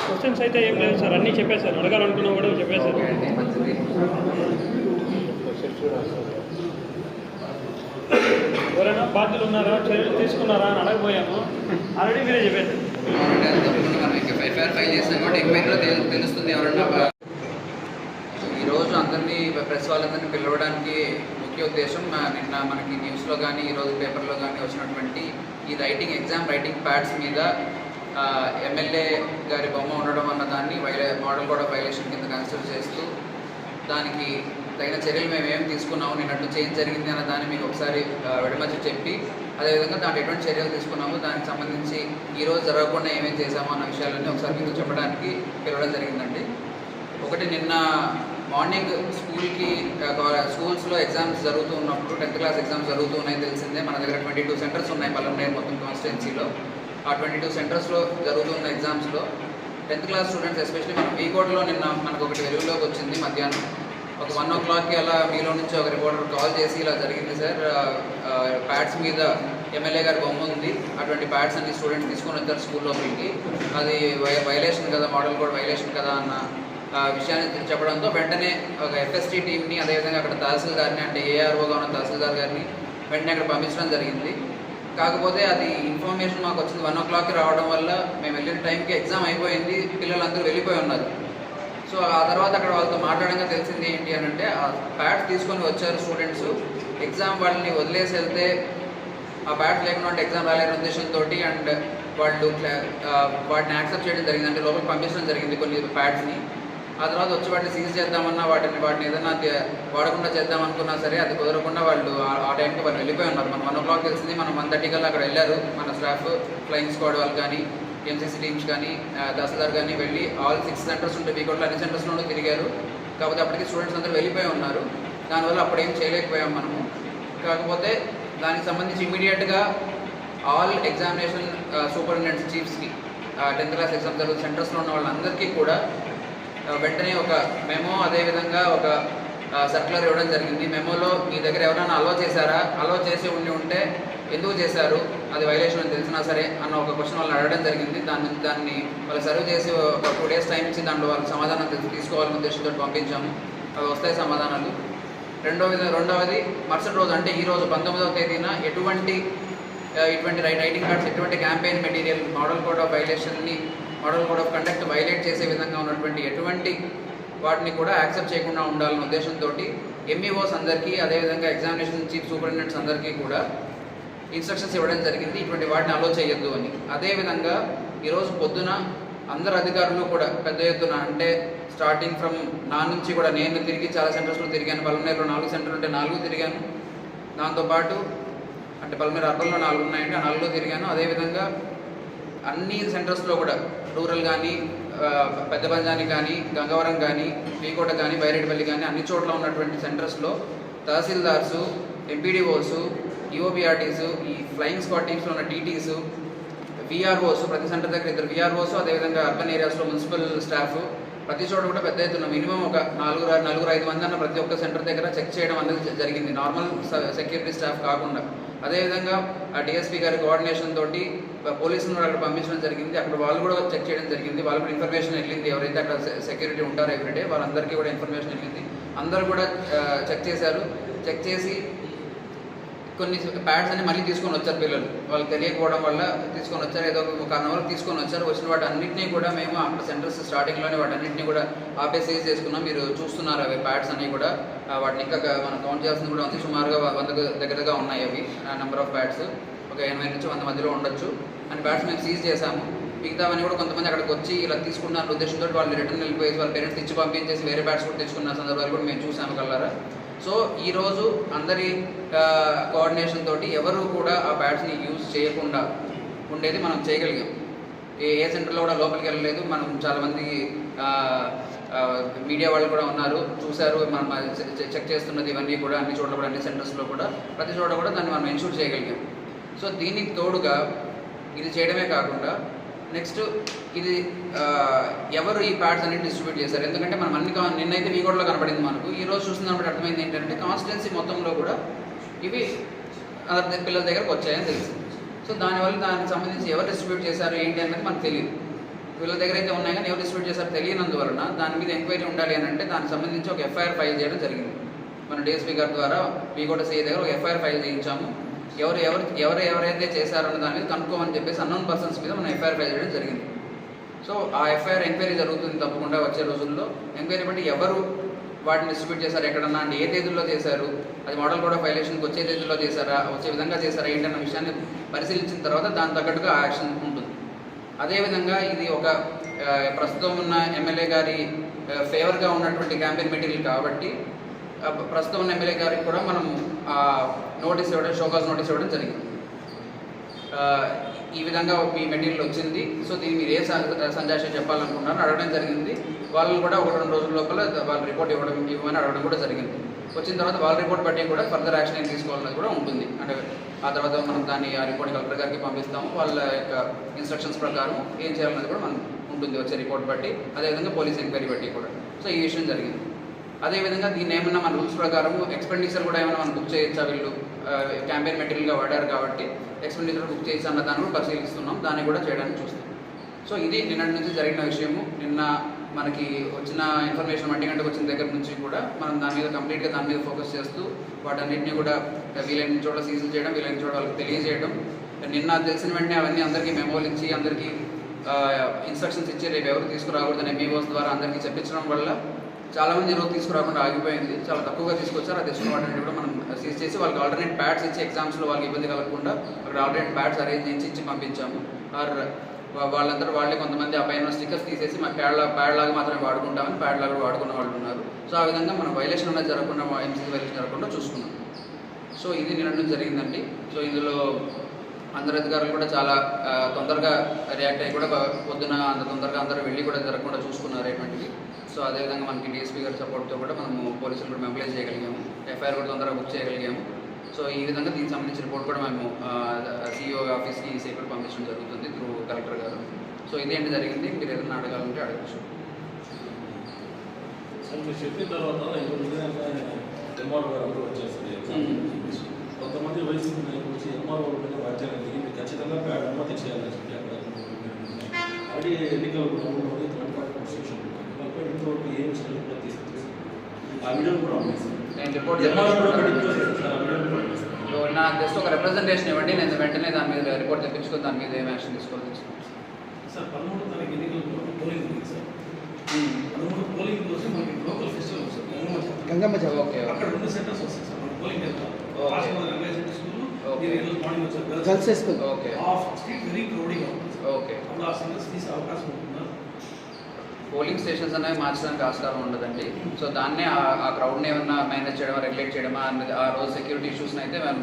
Questions అయితే ఏం లేదు సార్ అన్నీ చెప్పేశారు. అడగాలనుకున్నా కూడా చెప్పేశారు. ఎవరైనా బాధ్యులు ఉన్నారా? చర్యలు తీసుకున్నారా అని అడగపోయాము ఆల్రెడీ మీరే చెప్పేశారు. ఇంకా ఫైల్ తెలుస్తుంది ఎవరన్నా. అందరినీ ప్రెస్ వాళ్ళందరినీ పిలవడానికి ముఖ్య ఉద్దేశం నిన్న మనకి న్యూస్లో కానీ ఈరోజు పేపర్లో కానీ వచ్చినటువంటి ఈ రైటింగ్ ఎగ్జామ్ రైటింగ్ ప్యాడ్స్ మీద ఎమ్మెల్యే గారి బొమ్మ ఉండడం అన్న దాన్ని వైలే మోడల్ కూడా వైలేషన్ కింద కన్సిడర్ చేస్తూ దానికి తగిన చర్యలు మేము ఏం తీసుకున్నాము నిన్నట్టు చేంజ్ జరిగింది అన్న దాన్ని మీకు ఒకసారి ఆ, విడమర్చి చెప్పి అదేవిధంగా దాంట్లో ఎటువంటి చర్యలు తీసుకున్నాము దానికి సంబంధించి ఈరోజు జరగకుండా ఏమేమి చేశాము అన్న విషయాలన్నీ ఒకసారి మీకు చెప్పడానికి పిలవడం జరిగిందండి. ఒకటి నిన్న మార్నింగ్ స్కూల్కి స్కూల్స్లో ఎగ్జామ్స్ జరుగుతూ ఉన్నప్పుడు టెన్త్ క్లాస్ ఎగ్జామ్స్ జరుగుతూ ఉన్నాయి తెలిసిందే. మన దగ్గర ట్వంటీ టూ సెంటర్స్ ఉన్నాయి పల్లెమనేరు మొత్తం కాన్స్టిట్యున్సీలో. ఆ ట్వంటీ టూ సెంటర్స్లో జరుగుతున్న ఎగ్జామ్స్లో టెన్త్ క్లాస్ స్టూడెంట్స్ ఎస్పెషల్లీ మన వీకోట్లో నిన్న మనకు ఒకటి వెలుగులోకి వచ్చింది మధ్యాహ్నం. ఒక వన్ ఓ క్లాక్కి అలా మీలో నుంచి ఒక రిపోర్టర్ కాల్ చేసి ఇలా జరిగింది సార్. ప్యాడ్స్ మీద ఎమ్మెల్యే గారి బొమ్మ ఉంది. అటువంటి ప్యాడ్స్ అన్ని స్టూడెంట్స్ తీసుకొని వచ్చారు స్కూల్ లోపలికి. అది వై వైలేషన్ కదా మోడల్ కోడ్ వైలేషన్ కదా అన్న విషయాన్ని చెప్పడంతో వెంటనే ఒక ఎఫ్ఎస్టీ టీమ్ని అదేవిధంగా అక్కడ తహసీల్దార్ని అంటే ఏఆర్ఓగా ఉన్న తహసీల్దార్ గారిని వెంటనే అక్కడ పంపించడం జరిగింది. కాకపోతే అది ఇన్ఫర్మేషన్ మాకు వచ్చింది వన్ ఓ క్లాక్కి రావడం వల్ల మేము వెళ్ళిన టైంకి ఎగ్జామ్ అయిపోయింది పిల్లలందరూ వెళ్ళిపోయి ఉన్నారు. సో ఆ తర్వాత అక్కడ వాళ్ళతో మాట్లాడంగా తెలిసింది ఏంటి అని అంటే ఆ ప్యాడ్స్ తీసుకొని వచ్చారు స్టూడెంట్స్ ఎగ్జామ్ వాళ్ళని వదిలేసి వెళ్తే ఆ ప్యాడ్స్ లేకుండా ఎగ్జామ్ రాలేని ఉద్దేశంతో అండ్ వాళ్ళు క్లా- వాటిని యాక్సెప్ట్ చేయడం జరిగింది. అంటే లోపలికి పంపించడం జరిగింది కొన్ని ప్యాడ్స్ని ఆ తర్వాత వచ్చి వాటిని సీజ్ చేద్దామన్నా వాటిని వాటిని ఏదైనా వాడకుండా చేద్దాం అనుకున్నా సరే అది కుదరకుండా వాళ్ళు ఆ- టైంకి వాళ్ళు వెళ్ళిపోయి ఉన్నారు. మనం వన్ ఓ క్లాక్ తెలిసింది మనం వన్ థర్టీ కల్లా అక్కడ వెళ్ళారు. మన స్టాఫ్ ఫ్లయింగ్ స్క్వాడ్ వాళ్ళు కానీ ఎంసీసీ టీమ్స్ కానీ ఆ, తహసీల్దార్ కానీ వెళ్ళి ఆల్ సిక్స్ సెంటర్స్ ఉంటే బీకోట్లో అన్ని సెంటర్స్లోనూ తిరిగారు. కాకపోతే అప్పటికి స్టూడెంట్స్ అందరూ వెళ్ళిపోయి ఉన్నారు. దానివల్ల అప్పుడు ఏం చేయలేకపోయాం మనము. కాకపోతే దానికి సంబంధించి ఇమీడియట్గా ఆల్ ఎగ్జామినేషన్ సూపరింటెండెంట్స్ చీఫ్స్కి టెన్త్ క్లాస్ ఎగ్జామ్ జరుగుతున్న సెంటర్స్లో ఉన్న వాళ్ళందరికీ కూడా వెంటనే ఒక మెమో అదేవిధంగా ఒక సర్క్యులర్ ఇవ్వడం జరిగింది. మెమోలో మీ దగ్గర ఎవరైనా అలో చేశారా? అలో చేసి ఉండి ఉంటే ఎందుకు చేశారు? అది వైలేషన్ అని తెలిసినా సరే అన్న ఒక క్వశ్చన్ వాళ్ళని అడగడం జరిగింది. దాన్ని దాన్ని వాళ్ళు సర్వ్ చేసి ఒక టూ డేస్ టైం ఇచ్చి దాంట్లో వాళ్ళకి సమాధానం తీసుకోవాలని తీసుకోవాలనే ఉద్దేశంతో పంపించాము. అవి వస్తాయి సమాధానాలు. రెండో విధ రెండవది మరుసటి రోజు అంటే ఈ రోజు పంతొమ్మిదవ తేదీన ఎటువంటి ఇటువంటి రై రైటింగ్ కార్డ్స్ ఎటువంటి campaign material model code of వైలేషన్ని model code of conduct violate చేసే విధంగా ఉన్నటువంటి ఎటువంటి వాటిని కూడా యాక్సెప్ట్ చేయకుండా ఉండాలన్న ఉద్దేశంతో ఎంఈఓస్ అందరికీ అదేవిధంగా ఎగ్జామినేషన్ చీఫ్ సూపరింటెండెంట్స్ అందరికీ కూడా ఇన్స్ట్రక్షన్స్ ఇవ్వడం జరిగింది. ఇటువంటి వాటిని అలో చేయొద్దు అని. అదేవిధంగా ఈరోజు పొద్దున అందరు అధికారులు కూడా పెద్ద ఎత్తున అంటే స్టార్టింగ్ ఫ్రమ్ నా నుంచి కూడా నేను తిరిగి చాలా సెంటర్స్లో తిరిగాను. పల్మనేరులో నాలుగు సెంటర్లు ఉంటే నాలుగు తిరిగాను. దాంతోపాటు అంటే పల్మనేరు అర్బన్లో నాలుగు ఉన్నాయంటే ఆ నాలుగులో తిరిగాను. అదేవిధంగా అన్ని సెంటర్స్లో కూడా రూరల్ కానీ పెద్ద పంజాని కానీ గంగవరం కానీ పీకోట కానీ బైరెడ్పల్లి కానీ అన్ని చోట్ల ఉన్నటువంటి సెంటర్స్లో తహసీల్దార్సు ఎంపీడీఓస్ ఈఓబిఆర్టీస్ ఈ ఫ్లయింగ్ స్క్వాడ్ టీమ్స్లో ఉన్న టీటీస్ విఆర్ఓస్ ప్రతి సెంటర్ దగ్గర ఇద్దరు విఆర్ఓస్ అదేవిధంగా అర్బన్ ఏరియాస్లో మున్సిపల్ స్టాఫ్ ప్రతి చోట కూడా పెద్ద ఎత్తున మినిమం ఒక నాలుగు నలుగురు ఐదు మంది అన్న ప్రతి ఒక్క సెంటర్ దగ్గర చెక్ చేయడం అనేది జరిగింది. నార్మల్ సెక్యూరిటీ స్టాఫ్ కాకుండా. అదేవిధంగా ఆ డిఎస్పీ గారి కోఆర్డినేషన్ తోటి పోలీసులను అక్కడ పంపించడం జరిగింది. అక్కడ వాళ్ళు కూడా చెక్ చేయడం జరిగింది. వాళ్ళు కూడా ఇన్ఫర్మేషన్ వెళ్ళింది ఎవరైతే అక్కడ సెక్యూరిటీ ఉంటారో ఎవ్రీడే వాళ్ళందరికీ కూడా ఇన్ఫర్మేషన్ వెళ్ళింది అందరూ కూడా చెక్ చేశారు. చెక్ చేసి కొన్ని ప్యాడ్స్ అన్ని మళ్ళీ తీసుకొని వచ్చారు పిల్లలు. వాళ్ళు తెలియకపోవడం వల్ల తీసుకొని వచ్చారు. ఏదో ఒక కారణం వల్ల తీసుకొని వచ్చారు. వచ్చిన వాటి అన్నింటినీ కూడా మేము అక్కడ సెంటర్స్ స్టార్టింగ్లోనే వాటి అన్నింటినీ కూడా ఆపేసి సీజ్ చేసుకున్నాం. మీరు చూస్తున్నారు అవి ప్యాడ్స్ అన్నీ కూడా. వాటిని ఇంకా మనం కౌంట్ చేయాల్సింది కూడా ఉంది సుమారుగా వందకు దగ్గరగా ఉన్నాయి అవి. నెంబర్ ఆఫ్ ప్యాడ్స్ ఒక ఎనభై నుంచి వంద మధ్యలో ఉండొచ్చు. అండ్ ప్యాడ్స్ మేము సీజ్ చేశాము. మిగతావన్నీ కూడా కొంతమంది అక్కడికి వచ్చి ఇలా తీసుకున్న ఉద్దేశంతో వాళ్ళు రిటర్న్ వెళ్ళిపోయి వాళ్ళ పేరెంట్స్ ఇచ్చి పంపించేసి వేరే బ్యాట్స్ కూడా తెచ్చుకున్న సందర్భాలు కూడా మేము చూసాము కల్లారా సో ఈరోజు అందరి కోఆర్డినేషన్ తోటి ఎవరు కూడా ఆ బ్యాట్స్ని యూజ్ చేయకుండా ఉండేది మనం చేయగలిగాం. ఏ ఏ సెంటర్లో కూడా లోపలికి వెళ్ళలేదు. మనం చాలామంది మీడియా వాళ్ళు కూడా ఉన్నారు. చూశారు. మనం చెక్ చేస్తున్నది ఇవన్నీ కూడా అన్ని చోట్ల కూడా అన్ని సెంటర్స్లో కూడా. ప్రతి చోట కూడా దాన్ని మనం ఎన్షూర్ చేయగలిగాం. సో దీనికి తోడుగా ఇది చేయడమే కాకుండా నెక్స్ట్ ఇది ఎవరు ఈ ప్యాడ్స్ అన్ని డిస్ట్రిబ్యూట్ చేశారు? ఎందుకంటే మనం అన్ని నిన్నైతే వీగోడలో కనబడింది మనకు. ఈ రోజు చూస్తున్నప్పుడు అర్థమైంది ఏంటంటే కాన్స్టిట్యున్సీ మొత్తంలో కూడా ఇవి అందరి పిల్లల దగ్గరకు వచ్చాయని తెలిసింది. సో దానివల్ల దానికి సంబంధించి ఎవరు డిస్ట్రిబ్యూట్ చేశారు ఏంటి అనేది మనకు తెలియదు. వీళ్ళ దగ్గర అయితే ఉన్నాయి కానీ ఎవరు డిస్ట్రిబ్యూట్ చేశారో తెలియనందువలన దాని మీద ఎంక్వైరీ ఉండాలి అని అంటే దానికి సంబంధించి ఒక ఎఫ్ఐఆర్ ఫైల్ చేయడం జరిగింది. మన డిఎస్పీ గారి ద్వారా వీగోడ సిఐ దగ్గర ఒక ఎఫ్ఐఆర్ ఫైల్ చేయించాము. ఎవరు ఎవరు ఎవరు ఎవరైతే చేశారన్న దాని మీద కనుక్కోమని చెప్పేసి అన్నోన్ పర్సన్స్ మీద మనం ఎఫ్ఐఆర్ ఫైల్ చేయడం జరిగింది. సో ఆ ఎఫ్ఐఆర్ ఎంక్వైరీ జరుగుతుంది తప్పకుండా వచ్చే రోజుల్లో. ఎంక్వైరీ బట్టి ఎవరు వాటిని డిస్ట్రిబ్యూట్ చేశారు ఎక్కడన్నా అంటే ఏ తేదీల్లో చేశారు? అది మోడల్ కూడా ఫైలేషన్కి వచ్చే తేదీలో చేశారా? వచ్చే విధంగా చేశారా? ఏంటన్న విషయాన్ని పరిశీలించిన తర్వాత దాని తగ్గట్టుగా యాక్షన్ ఉంటుంది. అదేవిధంగా ఇది ఒక ప్రస్తుతం ఉన్న ఎమ్మెల్యే గారి ఫేవర్గా ఉన్నటువంటి క్యాంపెయిన్ మెటీరియల్ కాబట్టి ప్రస్తుతం ఉన్న ఎమ్మెల్యే గారికి కూడా మనం నోటీస్ ఇవ్వడం షోకాస్ నోటీస్ ఇవ్వడం జరిగింది. ఈ విధంగా మీ మెటీరియల్ వచ్చింది. సో దీన్ని మీరు ఏ స- సంజాష చెప్పాలనుకున్నారో అడగడం జరిగింది. వాళ్ళని కూడా ఒక రెండు రోజుల లోపల వాళ్ళ రిపోర్ట్ ఇవ్వడం ఇవ్వమని అడగడం కూడా జరిగింది. వచ్చిన తర్వాత వాళ్ళ రిపోర్ట్ బట్టి కూడా ఫర్దర్ యాక్షన్ ఏం తీసుకోవాలన్నది కూడా ఉంటుంది. అంటే ఆ తర్వాత మనం దాన్ని ఆ రిపోర్ట్ కలెక్టర్ గారికి పంపిస్తాము. వాళ్ళ యొక్క ఇన్స్ట్రక్షన్స్ ప్రకారం ఏం చేయాలన్నది కూడా మనం ఉంటుంది. వచ్చే రిపోర్ట్ బట్టి అదేవిధంగా పోలీస్ ఎంక్వైరీ బట్టి కూడా. సో ఈ విషయం జరిగింది. అదేవిధంగా దీన్ని ఏమన్నా మన రూల్స్ ప్రకారం ఎక్స్పెండిచర్ కూడా ఏమైనా మనం బుక్ చేయొచ్చా వీళ్ళు? క్యాంపెయిన్ మెటీరియల్గా వాడారు కాబట్టి ఎక్స్పెండిచర్ బుక్ చేసి అన్న దాన్ని కూడా పరిశీలిస్తున్నాం. దాన్ని కూడా చేయడానికి చూస్తున్నాం. సో ఇది నిన్నటి నుంచి జరిగిన విషయము. నిన్న మనకి వచ్చిన ఇన్ఫర్మేషన్ వంటి గంటకు వచ్చిన దగ్గర నుంచి కూడా మనం దాని మీద కంప్లీట్గా దాని మీద ఫోకస్ చేస్తూ వాటన్నిటిని కూడా వీలైన చోట సీజన్ చేయడం వీలైన చోట వాళ్ళకి తెలియజేయడం. నిన్న తెలిసిన వెంటనే అవన్నీ అందరికీ మెమోలు ఇచ్చి అందరికీ ఇన్స్ట్రక్షన్స్ ఇచ్చి రేపు ఎవరు తీసుకురాకూడదనే ఎంఈఓస్ ద్వారా అందరికీ చెప్పించడం వల్ల చాలామంది ఈరోజు తీసుకురాకుండా ఆగిపోయింది. చాలా తక్కువగా తీసుకొచ్చారు. అది తెచ్చిన వాటిని కూడా మనం సీజ్ చేసి వాళ్ళకి ఆల్టర్నేట్ ప్యాడ్స్ ఇచ్చి ఎగ్జామ్స్లో వాళ్ళకి ఇబ్బంది కలగకుండా అక్కడ ఆల్టర్నేట్ ప్యాడ్స్ అరేంజ్ చేసి ఇచ్చి పంపించాము. ఆర్ వాళ్ళందరూ వాళ్ళే కొంతమంది ఆ పైన స్టిక్కర్స్ తీసేసి మా ప్యాడ్ ప్యాడ్ లాగా మాత్రమే వాడుకుంటామని ప్యాడ్ లాగా వాడుకున్న వాళ్ళు ఉన్నారు. సో ఆ విధంగా మనం వైలేషన్ అనేది జరగకుండా ఎంసీ వైలేషన్ జరగకుండా చూసుకున్నాం. సో ఇది నిన్న జరిగిందండి. సో ఇందులో అందరు అధికారులు కూడా చాలా తొందరగా రియాక్ట్ అయ్యి కూడా పొద్దున అంత తొందరగా అందరూ వెళ్ళి కూడా జరగకుండా చూసుకున్నారు అటువంటివి సో అదేవిధంగా మనకి డిఎస్పీ గారి సపోర్ట్తో కూడా మనము పోలీసులు కూడా మొబిలైజ్ చేయగలిగాము. ఎఫ్ఐఆర్ కూడా తొందరగా బుక్ చేయగలిగాము. సో ఈ విధంగా దీనికి సంబంధించిన రిపోర్ట్ కూడా మేము సిఇఓ ఆఫీస్కి కూడా పంపించడం జరుగుతుంది త్రూ కలెక్టర్ గారు. సో ఇదేంటి జరిగింది. మీరు ఏదైనా అడగాలంటే అడగచ్చు. మీరు చెప్పిన తర్వాత ఎంఆర్ఓ గారు కొంతమంది వచ్చి ఎంఆర్ఓ ఖచ్చితంగా ప్యాడ్ అనుమతి చేయాలని చెప్పి అక్కడ అది ఎన్నికలు కూడా ఆ వీడియో కూడా ఉంది సార్. నేను రిపోర్ట్ ఎంఆర్ఓ కూడా తెప్పించుకుంటాను. పెట్టుకోలేదు సార్, ఆ వీడియో కూడా ఉంది సార్. సో నాకు జస్ట్ ఒక రిప్రజెంటేషన్ ఇవ్వండి నేను వెంటనే దాని మీద రిపోర్ట్ తెప్పించుకొని దాని మీద ఏం యాక్షన్ తీసుకోవాలి సార్. పదమూడు తారీఖు ఎన్నికలు పోలింగ్ ఉంది సార్. పదమూడు పోలింగ్ కోసం మనకి లోకల్ ఫెస్టివల్ సార్ గంగమ్మ జాతర ఓకే అక్కడ రెండు సెంటర్స్ వస్తాయి సార్ మన పోలింగ్ వెళ్తాం okay. Okay. Half street very క్రౌడీగా sir. Okay. అప్పుడు ఆ సెంటర్స్ తీసే అవకాశం ఉంటుందా. పోలింగ్ స్టేషన్స్ అనేవి మార్చడానికి ఆస్కారం ఉండదండి. సో దాన్నే ఆ- క్రౌడ్ని ఏమన్నా మేనేజ్ చేయడమా రెగ్యులేట్ చేయడమా అన్నది ఆ రోజు సెక్యూరిటీ ఇష్యూస్ని అయితే మేము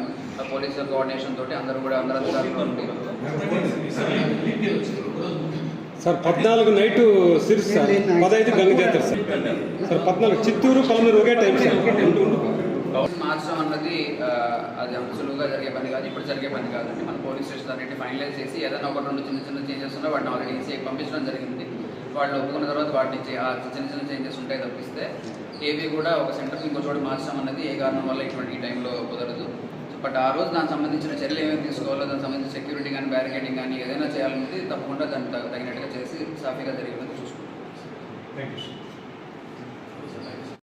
పోలీస్ కోఆర్డినేషన్ తోటి అందరూ కూడా అందరూ సార్ పద్నాలుగు నైటు సిరిస్ సార్. పదహైదు గంగ జాతర సార్. సార్ పద్నాలుగు చిత్తూరు పలమూరు ఒకే టైం సార్. మార్చడం అన్నది అది అంత సులువుగా జరిగే పని కాదు ఇప్పుడు జరిగే పని కాదండి. మన పోలీస్ స్టేషన్ అన్నింటి ఫైనలైజ్ చేసి ఏదైనా ఒక రెండు చిన్న చిన్న చేంజెస్ ఉన్నా వాటిని ఆల్రెడీ ఈసీఐకి పంపించడం జరిగింది. వాళ్ళు ఒప్పుకున్న తర్వాత వాటిని నుంచి ఆ చిన్న చిన్న చేంజెస్ ఉంటాయి తప్పిస్తే ఏవి కూడా ఒక సెంటర్ ఇంకో చోట మార్చడం అన్నది ఏ కారణం వల్ల ఇటువంటి ఈ టైంలో కుదరదు. బట్ ఆ రోజు దానికి సంబంధించిన చర్యలు ఏమేమి తీసుకోవాలో దానికి సంబంధించిన సెక్యూరిటీ కానీ బ్యారికేడింగ్ కానీ ఏదైనా చేయాలనేది తప్పకుండా దాన్ని తగినట్టుగా చేసి సాఫీగా జరిగేందుకు చూసుకుంటాం. Thank you